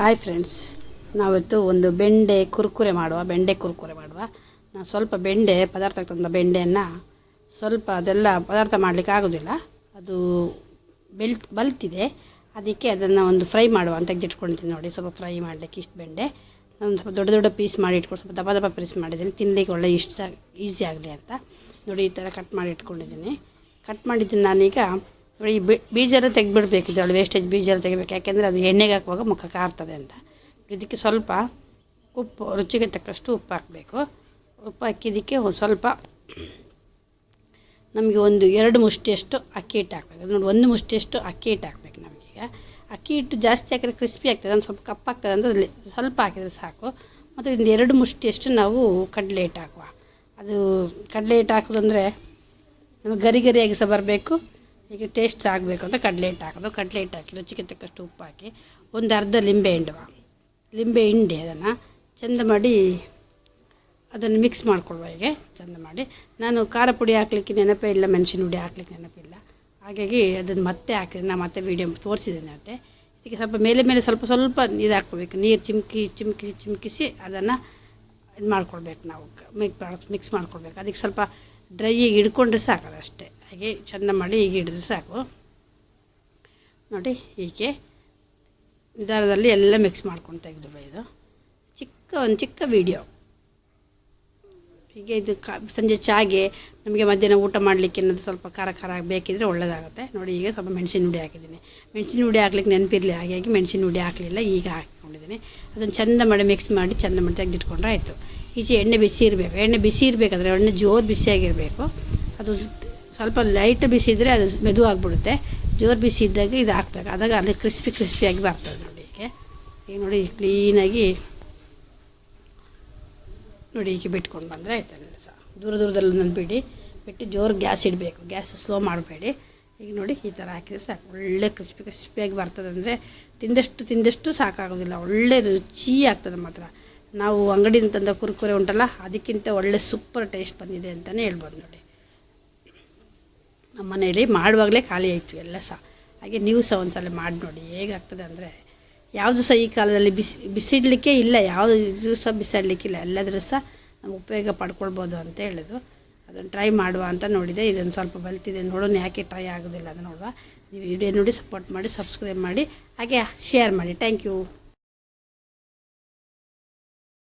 Hi friends ನಾವಿತ್ತು ಒಂದು ಬೆಂಡೆ ಕುರ್ಕುರೆ ಮಾಡುವ, ಬೆಂಡೆ ಕುರ್ಕುರೆ ಮಾಡುವ. ನಾನು ಸ್ವಲ್ಪ ಬೆಂಡೆ ಪದಾರ್ಥ ತಂದ ಬೆಂಡೆಯನ್ನು ಸ್ವಲ್ಪ ಅದೆಲ್ಲ ಪದಾರ್ಥ ಮಾಡಲಿಕ್ಕೆ ಆಗೋದಿಲ್ಲ. ಅದು ಬೆಲ್ ಬಲ್ತಿದೆ. ಅದಕ್ಕೆ ಅದನ್ನು ಒಂದು ಫ್ರೈ ಮಾಡುವ ಅಂತ ಇಟ್ಕೊಳ್ತೀನಿ ನೋಡಿ. ಸ್ವಲ್ಪ ಫ್ರೈ ಮಾಡಲಿಕ್ಕೆ ಇಷ್ಟು ಬೆಂಡೆ. ನಾನು ಸ್ವಲ್ಪ ದೊಡ್ಡ ದೊಡ್ಡ ಪೀಸ್ ಮಾಡಿ ಇಟ್ಕೊಂಡು ಸ್ವಲ್ಪ ದಪ್ಪ ದಪ್ಪ ಪೀಸ್ ಮಾಡಿದ್ದೀನಿ. ತಿನ್ನಲಿಕ್ಕೆ ಒಳ್ಳೆ ಇಷ್ಟ, ಈಸಿ ಆಗಲಿ ಅಂತ. ನೋಡಿ, ಈ ಥರ ಕಟ್ ಮಾಡಿ ಇಟ್ಕೊಂಡಿದ್ದೀನಿ. ಕಟ್ ಮಾಡಿದ್ದೀನಿ ನಾನೀಗ ಈ ಬಿ- ಬೀಜ ಎಲ್ಲ ತೆಗೆದ್ಬಿಡ್ಬೇಕು ಇದರೊಳಗೆ ವೇಸ್ಟೇಜ್ ಬೀಜನ ತೆಗಿಬೇಕು. ಯಾಕೆಂದರೆ ಅದು ಎಣ್ಣೆಗೆ ಹಾಕುವಾಗ ಮುಖ ಕಾರ್ತದೆ ಅಂತ. ಇದಕ್ಕೆ ಸ್ವಲ್ಪ ಉಪ್ಪು, ರುಚಿಗೆ ತಕ್ಕಷ್ಟು ಉಪ್ಪು ಹಾಕಬೇಕು. ಉಪ್ಪು ಹಾಕಿದ್ದಕ್ಕೆ ಸ್ವಲ್ಪ ನಮಗೆ ಒಂದು ಎರಡು ಮುಷ್ಟಿಯಷ್ಟು ಅಕ್ಕಿ ಹಿಟ್ಟು ಹಾಕಬೇಕು. ನೋಡಿ, ಒಂದು ಮುಷ್ಟಿಯಷ್ಟು ಅಕ್ಕಿ ಹಿಟ್ಟು ಹಾಕಬೇಕು ನಮಗೀಗ ಅಕ್ಕಿ ಹಿಟ್ಟು ಜಾಸ್ತಿ ಹಾಕಿದ್ರೆ ಕ್ರಿಸ್ಪಿ ಆಗ್ತದೆ, ಒಂದು ಸ್ವಲ್ಪ ಕಪ್ಪಾಗ್ತದೆ ಅಂದರೆ ಸ್ವಲ್ಪ ಹಾಕಿದರೆ ಸಾಕು. ಮತ್ತು ಒಂದು ಎರಡು ಮುಷ್ಟಿಯಷ್ಟು ನಾವು ಕಡಲೆ ಹಿಟ್ಟು ಹಾಕುವ. ಅದು ಕಡಲೆ ಹಿಟ್ಟು ಹಾಕೋದಂದರೆ ನಮಗೆ ಗರಿ ಗರಿಯಾಗಿ ಸಹ ಬರಬೇಕು. ಈಗ ಟೇಸ್ಟ್ ಆಗಬೇಕು ಅಂತ ಕಡಲೆ ಹಿಟ್ಟು ಹಾಕೋದು. ಕಡಲೆ ಹಿಟ್ಟು ಹಾಕಿ ರುಚಿಗೆ ತಕ್ಕಷ್ಟು ಉಪ್ಪು ಹಾಕಿ ಒಂದು ಅರ್ಧ ಲಿಂಬೆ ಹಿಂಡುವ ಲಿಂಬೆ ಹಿಂಡಿ ಅದನ್ನು ಚೆಂದ ಮಾಡಿ ಅದನ್ನು ಮಿಕ್ಸ್ ಮಾಡಿಕೊಳ್ಳುವ ಹೀಗೆ ಚೆಂದ ಮಾಡಿ. ನಾನು ಖಾರ ಪುಡಿ ಹಾಕ್ಲಿಕ್ಕೆ ನೆನಪೇ ಇಲ್ಲ ಮೆಣಸಿನ ಹುಡಿ ಹಾಕ್ಲಿಕ್ಕೆ ನೆನಪಿಲ್ಲ ಹಾಗಾಗಿ ಅದನ್ನು ಮತ್ತೆ ಹಾಕಿದೆ ನಾನು ಮತ್ತೆ ವೀಡಿಯೋ ತೋರಿಸಿದ್ದೇನೆ ಮತ್ತೆ. ಇದಕ್ಕೆ ಸ್ವಲ್ಪ ಮೇಲೆ ಮೇಲೆ ಸ್ವಲ್ಪ ಸ್ವಲ್ಪ ಇದು ಹಾಕ್ಕೋಬೇಕು. ನೀರು ಚಿಮ್ಕಿ ಚಿಮ್ಕಿ, ಚಿಮ್ಕಿಸಿ ಅದನ್ನು ಇದು ಮಾಡ್ಕೊಳ್ಬೇಕು ನಾವು ಮಿಕ್ ಮಿಕ್ಸ್ ಮಾಡ್ಕೊಳ್ಬೇಕು. ಅದಕ್ಕೆ ಸ್ವಲ್ಪ ಡ್ರೈಯಾಗಿ ಹಿಡ್ಕೊಂಡ್ರೆ ಸಾಕು ಅಷ್ಟೇ ಹಾಗೆ ಚೆಂದ ಮಾಡಿ ಹೀಗೆ ಹಿಡಿದ್ರೆ ಸಾಕು. ನೋಡಿ ಹೀಗೆ ನಿಧಾನದಲ್ಲಿ ಎಲ್ಲ ಮಿಕ್ಸ್ ಮಾಡ್ಕೊಂಡು ತೆಗೆದು ಇದು ಚಿಕ್ಕ, ಒಂದು ಚಿಕ್ಕ ವಿಡಿಯೋ ಹೀಗೆ ಇದು ಕಾ, ಸಂಜೆ ಚಾಗೆ ನಮಗೆ ಮಧ್ಯಾಹ್ನ ಊಟ ಮಾಡಲಿಕ್ಕೆ ಏನಾದರೂ ಸ್ವಲ್ಪ ಖಾರ ಖಾರ ಬೇಕಿದ್ರೆ ಒಳ್ಳೆಯದಾಗುತ್ತೆ ನೋಡಿ ಈಗ ಸ್ವಲ್ಪ ಮೆಣಸಿನ ಹುಡಿ ಹಾಕಿದ್ದೀನಿ. ಮೆಣಸಿನ ಹುಡಿ ಹಾಕ್ಲಿಕ್ಕೆ ನೆನಪಿರಲಿ ಹಾಗಾಗಿ ಮೆಣಸಿನ ಹುಡಿ ಹಾಕಲಿಲ್ಲ, ಈಗ ಹಾಕಿಕೊಂಡಿದ್ದೀನಿ. ಅದನ್ನು ಚೆಂದ ಮಾಡಿ ಮಿಕ್ಸ್ ಮಾಡಿ ಚೆಂದ ಮಾಡಿ ತೆಗೆದಿಟ್ಕೊಂಡ್ರೆ ಆಯಿತು. ಈಚೆ ಎಣ್ಣೆ ಬಿಸಿ ಇರಬೇಕು. ಎಣ್ಣೆ ಬಿಸಿ ಇರಬೇಕಾದ್ರೆ ಎಣ್ಣೆ ಜೋರು ಬಿಸಿಯಾಗಿರಬೇಕು. ಅದು ಸ್ವಲ್ಪ ಲೈಟ್ ಬಿಸಿ ಇದ್ದರೆ ಅದು ಮೆದು ಆಗಿಬಿಡುತ್ತೆ. ಜೋರು ಬಿಸಿ ಇದ್ದಾಗ ಇದು ಹಾಕ್ಬೇಕು. ಆದಾಗ ಅಲ್ಲಿ ಕ್ರಿಸ್ಪಿ ಕ್ರಿಸ್ಪಿಯಾಗಿ ಬರ್ತದೆ ನೋಡಿ ಹೀಗೆ. ಈಗ ನೋಡಿ ಕ್ಲೀನಾಗಿ ನೋಡಿ ಹೀಗೆ ಬಿಟ್ಕೊಂಡು ಬಂದರೆ ಆಯ್ತು ಸಹ ದೂರ ದೂರದಲ್ಲಿ ಒಂದೊಂದು ಬಿಡಿ. ಬಿಟ್ಟು ಜೋರು ಗ್ಯಾಸ್ ಇಡಬೇಕು. ಗ್ಯಾಸ್ ಸ್ಲೋ ಮಾಡಬೇಡಿ. ಈಗ ನೋಡಿ ಈ ಥರ ಹಾಕಿದ್ರೆ ಸಾಕು. ಒಳ್ಳೆ ಕ್ರಿಸ್ಪಿ ಕ್ರಿಸ್ಪಿಯಾಗಿ ಬರ್ತದೆ ಅಂದರೆ ತಿಂದಷ್ಟು ತಿಂದಷ್ಟು ಸಾಕಾಗೋದಿಲ್ಲ. ಒಳ್ಳೆ ರುಚಿ ಆಗ್ತದೆ ಮಾತ್ರ. ನಾವು ಅಂಗಡಿಯಿಂದ ತಂದ ಕುರ್ಕುರೆ ಉಂಟಲ್ಲ, ಅದಕ್ಕಿಂತ ಒಳ್ಳೆ ಸೂಪರ್ ಟೇಸ್ಟ್ ಬಂದಿದೆ ಅಂತಲೇ ಹೇಳ್ಬೋದು ನೋಡಿ. ನಮ್ಮ ಮನೆಯಲ್ಲಿ ಮಾಡುವಾಗಲೇ ಖಾಲಿ ಆಯಿತು, ಎಲ್ಲ ಸಹ ಹಾಗೆ ನೀವು ಸಹ ಒಂದು ಸಲ ಮಾಡಿ ನೋಡಿ, ಹೇಗಾಗ್ತದೆ ಅಂದರೆ, ಯಾವುದು ಸಹ ಈ ಕಾಲದಲ್ಲಿ ಬಿಸಿ, ಬಿಸಿಡಲಿಕ್ಕೆ ಇಲ್ಲ, ಯಾವುದು ಸಹ ಬಿಸಾಡಲಿಕ್ಕಿಲ್ಲ ಎಲ್ಲದರೂ ಸಹ ನಾವು ಉಪಯೋಗ ಪಡ್ಕೊಳ್ಬೋದು ಅಂತ ಹೇಳಿದ್ರು ಅದನ್ನು ಟ್ರೈ ಮಾಡುವ ಅಂತ ನೋಡಿದೆ, ಇದೊಂದು ಸ್ವಲ್ಪ ಬಲ್ತಿದೆ, ನೋಡೋಣ ಯಾಕೆ ಟ್ರೈ ಆಗೋದಿಲ್ಲ ಅದು ನೋಡುವ. ನೀವು ವಿಡಿಯೋ ನೋಡಿ, ಸಪೋರ್ಟ್ ಮಾಡಿ, ಸಬ್ಸ್ಕ್ರೈಬ್ ಮಾಡಿ, ಹಾಗೆ ಶೇರ್ ಮಾಡಿ. Thank you.